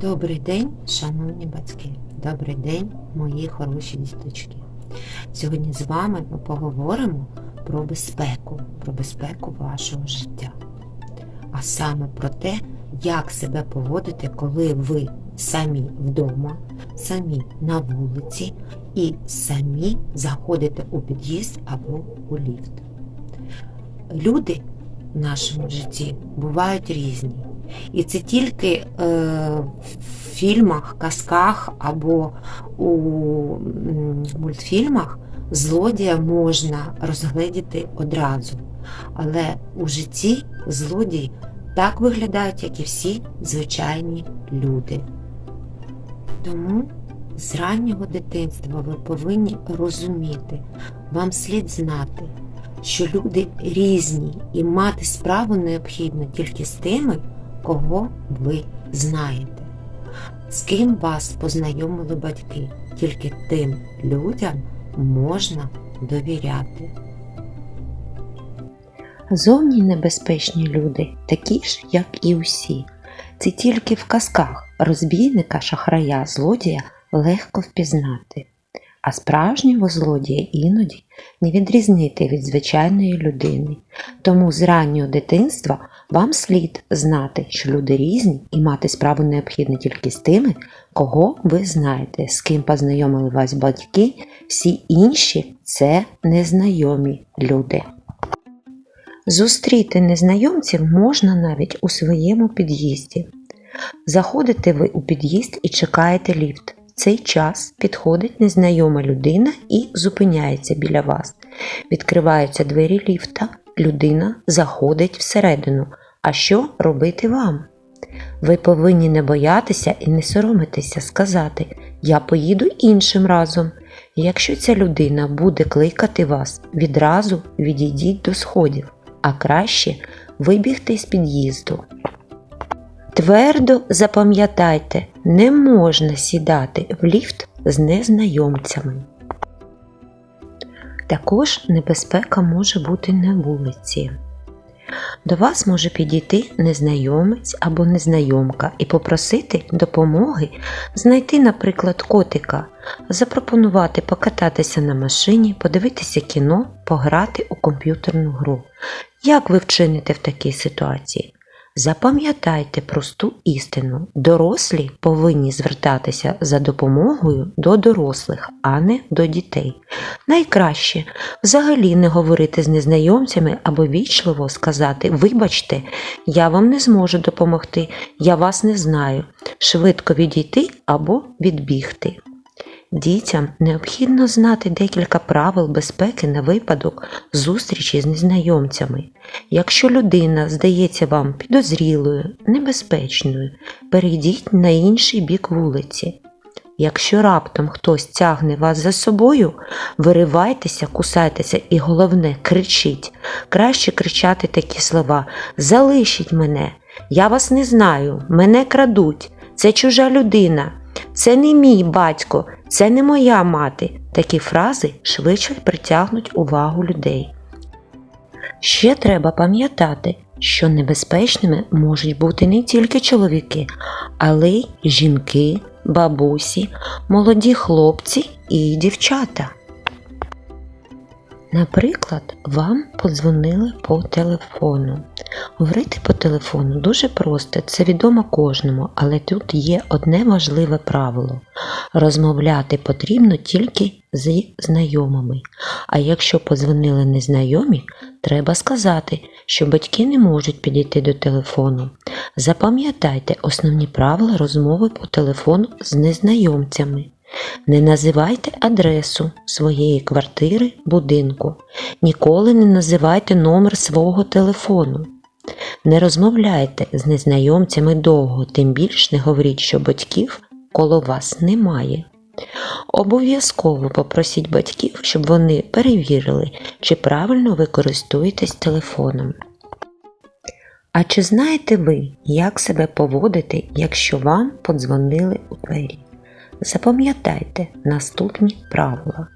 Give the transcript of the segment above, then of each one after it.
Добрий день, шановні батьки. Добрий день, мої хороші діточки. Сьогодні з вами ми поговоримо про безпеку, про безпеку вашого життя. А саме про те, як себе поводити, коли ви самі вдома, самі на вулиці і самі заходите у під'їзд або у ліфт. Люди в нашому житті бувають різні. І це тільки е, в фільмах, казках або у мультфільмах злодія можна розгледіти одразу. Але у житті злодії так виглядають, як і всі звичайні люди. Тому з раннього дитинства ви повинні розуміти, вам слід знати, що люди різні і мати справу необхідно тільки з тими, кого ви знаєте. З ким вас познайомили батьки, тільки тим людям можна довіряти. Зовні небезпечні люди, такі ж, як і усі. Це тільки в казках розбійника, шахрая, злодія легко впізнати. А справжнього злодія іноді не відрізнити від звичайної людини. Тому з раннього дитинства вам слід знати, що люди різні і мати справу необхідно тільки з тими, кого ви знаєте, з ким познайомили вас батьки, всі інші це незнайомі люди. Зустріти незнайомців можна навіть у своєму під'їзді. Заходите ви у під'їзд і чекаєте ліфт. Цей час підходить незнайома людина і зупиняється біля вас. Відкриваються двері ліфта, людина заходить всередину. А що робити вам? Ви повинні не боятися і не соромитися сказати Я поїду іншим разом. Якщо ця людина буде кликати вас, відразу відійдіть до сходів, а краще вибігти з під'їзду. Твердо запам'ятайте, не можна сідати в ліфт з незнайомцями. Також небезпека може бути на вулиці. До вас може підійти незнайомець або незнайомка і попросити допомоги знайти, наприклад, котика, запропонувати покататися на машині, подивитися кіно, пограти у комп'ютерну гру. Як ви вчините в такій ситуації? Запам'ятайте просту істину: дорослі повинні звертатися за допомогою до дорослих, а не до дітей. Найкраще взагалі не говорити з незнайомцями або вічливо сказати Вибачте, я вам не зможу допомогти, я вас не знаю. Швидко відійти або відбігти. Дітям необхідно знати декілька правил безпеки на випадок зустрічі з незнайомцями. Якщо людина здається вам підозрілою, небезпечною, перейдіть на інший бік вулиці. Якщо раптом хтось тягне вас за собою, виривайтеся, кусайтеся і головне, кричіть. Краще кричати такі слова Залишіть мене, я вас не знаю, мене крадуть, це чужа людина, це не мій батько, це не моя мати. Такі фрази швидше притягнуть увагу людей. Ще треба пам'ятати, що небезпечними можуть бути не тільки чоловіки, але й жінки, бабусі, молоді хлопці і дівчата. Наприклад, вам подзвонили по телефону. Говорити по телефону дуже просто, це відомо кожному, але тут є одне важливе правило: розмовляти потрібно тільки з знайомими. А якщо подзвонили незнайомі, треба сказати, що батьки не можуть підійти до телефону. Запам'ятайте основні правила розмови по телефону з незнайомцями. Не називайте адресу своєї квартири, будинку. Ніколи не називайте номер свого телефону. Не розмовляйте з незнайомцями довго, тим більш не говоріть, що батьків коло вас немає. Обов'язково попросіть батьків, щоб вони перевірили, чи правильно ви користуєтесь телефоном. А чи знаєте ви, як себе поводити, якщо вам подзвонили у двері? Запам'ятайте наступні правила.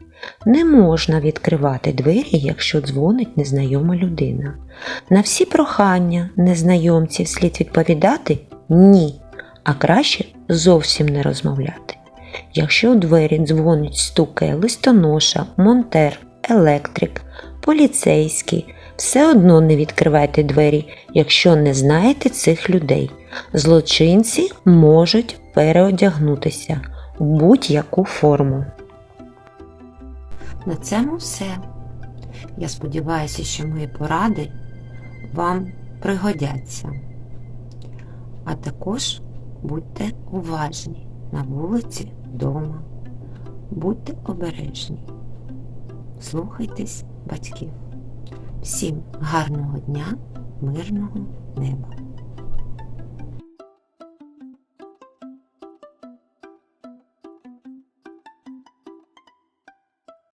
Не можна відкривати двері, якщо дзвонить незнайома людина. На всі прохання незнайомців слід відповідати ні. а краще зовсім не розмовляти. Якщо у двері дзвонить, стукає листоноша, монтер, електрик, поліцейський, все одно не відкривайте двері, якщо не знаєте цих людей. Злочинці можуть переодягнутися будь-яку форму. На цьому все. Я сподіваюся, що мої поради вам пригодяться. А також будьте уважні на вулиці, вдома. Будьте обережні. Слухайтесь батьків. Всім гарного дня, мирного неба!